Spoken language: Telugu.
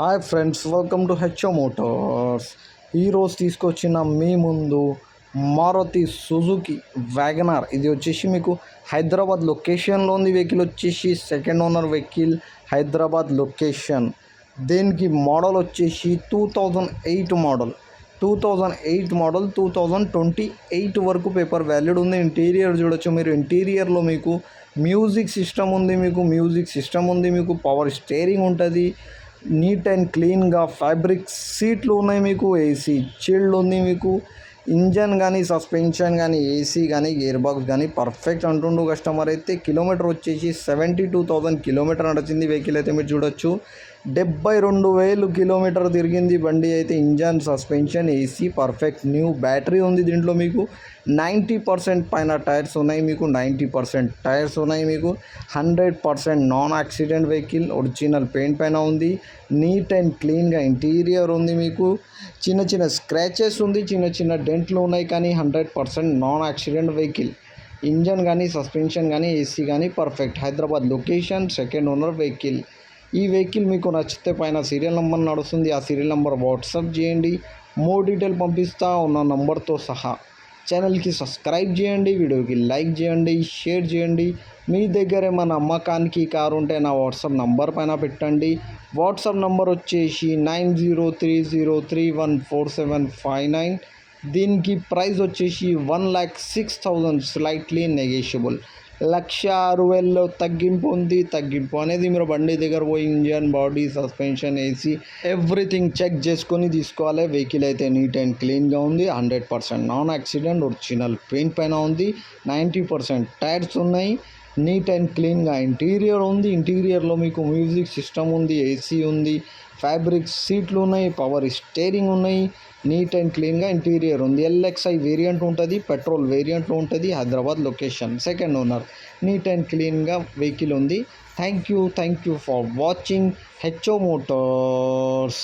Hi friends welcome to HO motors. ఈరోజు తీసుకొచ్చిన మీ ముందు మారుతి సుజుకి వ్యాగనార్. ఇది వచ్చేసి మీకు హైదరాబాద్ లొకేషన్లో ఉంది వెహికల్ వచ్చేసి second owner vehicle Hyderabad location. దీనికి మోడల్ వచ్చేసి two thousand eight model. Two thousand eight model two thousand twenty eight వరకు పేపర్ వ్యాలిడ్ ఉంది. ఇంటీరియర్ చూడొచ్చు మీరు. ఇంటీరియర్లో మీకు మ్యూజిక్ సిస్టమ్ ఉంది మీకు. మ్యూజిక్ సిస్టమ్ ఉంది మీకు. పవర్ స్టేరింగ్ ఉంటుంది. నీట్ అండ్ క్లీన్గా ఫ్యాబ్రిక్ సీట్లు ఉన్నాయి మీకు ఏసీ చీల్డ్ ఉంది మీకు ఇంజన్ కానీ సస్పెన్షన్ కానీ ఏసీ కానీ గేర్ బాక్స్ కానీ పర్ఫెక్ట్ అంటుండు కస్టమర్ అయితే. కిలోమీటర్ వచ్చేసి సెవెంటీ టూ థౌజండ్ కిలోమీటర్ నడిచింది వెహికల్ అయితే మీరు చూడొచ్చు. డెబ్బై రెండు వేలు కిలోమీటర్ తిరిగింది బండి అయితే engine suspension AC perfect new battery ఉంది దీంట్లో మీకు. నైంటీ పర్సెంట్ పైన టైర్స్ ఉన్నాయి మీకు నైంటీ పర్సెంట్ టైర్స్ ఉన్నాయి మీకు. Hundred percent non accident vehicle original paint పైన ఉంది. నీట్ అండ్ క్లీన్గా ఇంటీరియర్ ఉంది మీకు. చిన్న చిన్న స్క్రాచెస్ ఉంది చిన్న చిన్న డెంట్లు ఉన్నాయి కానీ hundred percent non accident vehicle. Engine కానీ సస్పెన్షన్ కానీ ఏసీ కానీ perfect. Hyderabad location second owner vehicle. ఈ వెహికల్ మీకు నచ్చితే పైన సీరియల్ నెంబర్ నడుస్తుంది. ఆ సీరియల్ నెంబర్ వాట్సాప్ చేయండి. మోర్ డీటెయిల్ పంపిస్తా ఉన్న నంబర్తో సహా ఛానల్కి సబ్స్క్రైబ్ చేయండి. వీడియోకి లైక్ చేయండి. షేర్ చేయండి. మీ దగ్గర ఏమైనా అమ్మకానికి కారు ఉంటే నా వాట్సాప్ నంబర్ పైన పెట్టండి. వాట్సాప్ నంబర్ వచ్చేసి nine zero three zero three one four seven five nine. దీనికి ప్రైస్ వచ్చేసి one lakh six thousand slightly negotiable. లక్ష ఆరు వేలలో తగ్గింపు ఉంది. తగ్గింపు అనేది మీరు బండి దగ్గర పోయి engine body suspension AC everything check చేసుకొని తీసుకోవాలి. వెహికల్ అయితే నీట్ అండ్ క్లీన్గా ఉంది. Hundred percent non accident original paint పైన ఉంది. నైంటీ పర్సెంట్ టైర్స్ ఉన్నాయి. నీట్ అండ్ క్లీన్గా ఇంటీరియర్ ఉంది. ఇంటీరియర్లో మీకు మ్యూజిక్ సిస్టమ్ ఉంది ఏసీ ఉంది ఫ్యాబ్రిక్ సీట్లు ఉన్నాయి పవర్ స్టేరింగ్ ఉన్నాయి. నీట్ అండ్ క్లీన్గా ఇంటీరియర్ ఉంది. ఎల్ఎక్స్ఐ వేరియంట్ ఉంటుంది పెట్రోల్ వేరియంట్లో ఉంటుంది Hyderabad location second owner. Neat and క్లీన్గా వెహికల్ ఉంది. Thank you thank you for watching HO motors.